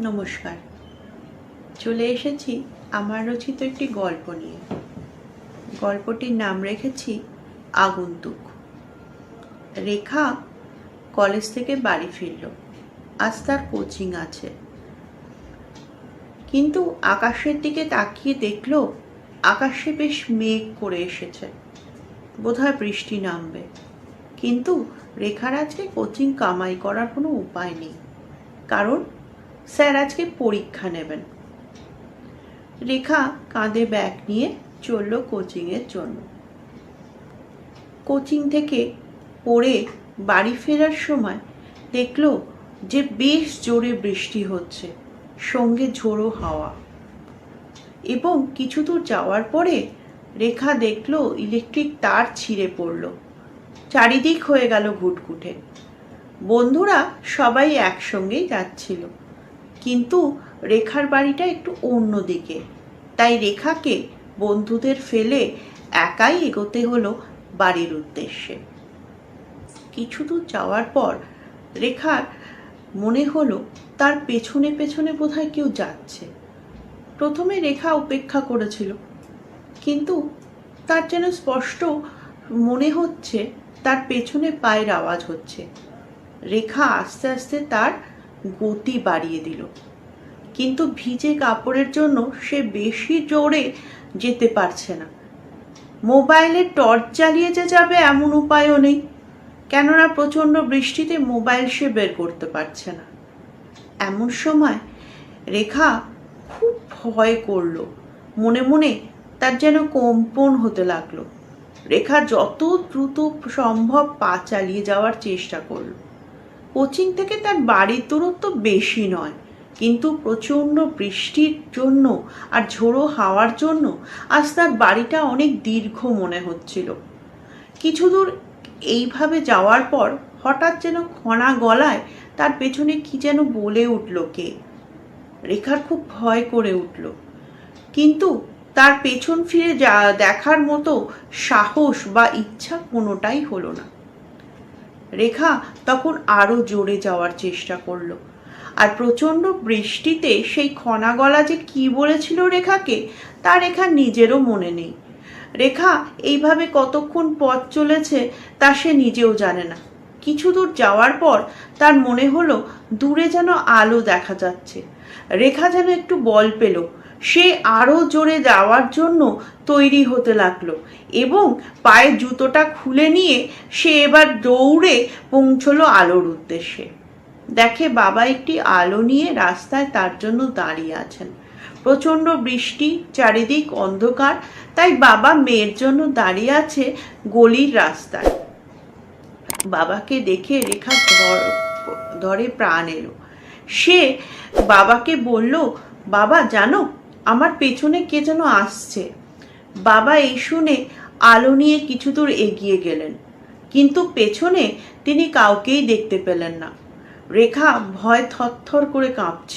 নমস্কার। চলে এসেছি আমার রচিত একটি গল্প নিয়ে। গল্পটির নাম রেখেছি আগন্তুক। রেখা কলেজ থেকে বাড়ি ফিরল। আজ তার কোচিং আছে। কিন্তু আকাশের দিকে তাকিয়ে দেখল, আকাশে বেশ মেঘ করে এসেছে। বোধহয় বৃষ্টি নামবে। কিন্তু রেখার আজকে কোচিং কামাই করার কোনো উপায় নেই। কারণ স্যার, আজকে পরীক্ষা নেবেন। রেখা কাঁধে ব্যাগ নিয়ে চলল কোচিংয়ের জন্য। কোচিং থেকে পড়ে বাড়ি ফেরার সময় দেখল যে বেশ জোরে বৃষ্টি হচ্ছে, সঙ্গে ঝোড়ো হাওয়া। এবং কিছু দূর যাওয়ার পরে রেখা দেখল ইলেকট্রিক তার ছিঁড়ে পড়ল। চারিদিক হয়ে গেল ঘুটঘুটে। বন্ধুরা সবাই একসঙ্গেই যাচ্ছিল। কিন্তু রেখার বাড়িটা একটু অন্যদিকে তাই রেখাকে বন্ধুদের ফেলে একাই এগোতে হলো বাড়ির উদ্দেশ্যে। কিছু দূর যাওয়ার পর রেখার মনে হলো তার পেছনে পেছনে বোধহয় কেউ যাচ্ছে। প্রথমে রেখা উপেক্ষা করেছিল, কিন্তু তার যেন স্পষ্ট মনে হচ্ছে তার পেছনে পায়ের আওয়াজ হচ্ছে। রেখা আস্তে আস্তে তার গতি বাড়িয়ে দিল। কিন্তু ভিজে কাপড়ের জন্য সে বেশি জোরে যেতে পারছে না। মোবাইলে টর্চ চালিয়ে যে যাবে এমন উপায়ও নেই, কেননা প্রচণ্ড বৃষ্টিতে মোবাইল সে বের করতে পারছে না। এমন সময় রেখা খুব ভয় করল। মনে মনে তার যেন কম্পন হতে লাগল। রেখা যত দ্রুত সম্ভব পা চালিয়ে যাওয়ার চেষ্টা করল। কোচিং থেকে তার বাড়ির দূরত্ব বেশি নয়। কিন্তু প্রচণ্ড বৃষ্টির জন্য আর ঝোড়ো হাওয়ার জন্য আজ তার বাড়িটা অনেক দীর্ঘ মনে হচ্ছিল। কিছু দূর এইভাবে যাওয়ার পর হঠাৎ যেন খনা গলায় তার পেছনে কি যেন বলে উঠল কে। রেখার খুব ভয় করে উঠল। কিন্তু তার পেছন ফিরে যা দেখার মতো সাহস বা ইচ্ছা কোনোটাই হলো না। রেখা তখন আরও জোরে যাওয়ার চেষ্টা করল। আর প্রচণ্ড বৃষ্টিতে সেই খনা গলা যে কি বলেছিল রেখাকে, তা রেখা নিজেরও মনে নেই। রেখা এইভাবে কতক্ষণ পথ চলেছে তা সে নিজেও জানে না। কিছু দূর যাওয়ার পর তার মনে হলো, দূরে যেন আলো দেখা যাচ্ছে। রেখা যেন একটু বল পেল সে আরও জোরে যাওয়ার জন্য তৈরি হতে লাগল এবং পায়ে জুতোটা খুলে নিয়ে সে এবার দৌড়ে পৌঁছলো আলোর উদ্দেশ্যে। দেখে বাবা একটি আলো নিয়ে রাস্তায় তার জন্য দাঁড়িয়ে আছেন। প্রচণ্ড বৃষ্টি, চারিদিক অন্ধকার, তাই বাবা মেয়ের জন্য দাঁড়িয়ে আছে গলির রাস্তায়। বাবাকে দেখে রেখা ধর, ধরে প্রাণ এলো। সে বাবাকে বলল, বাবা, জানো আমার পেছনে কে যেন আসছে। বাবা এই শুনে আলো নিয়ে কিছু দূর এগিয়ে গেলেন, কিন্তু পেছনে তিনি কাউকেই দেখতে পেলেন না। রেখা ভয় থরথর করে কাঁপছে।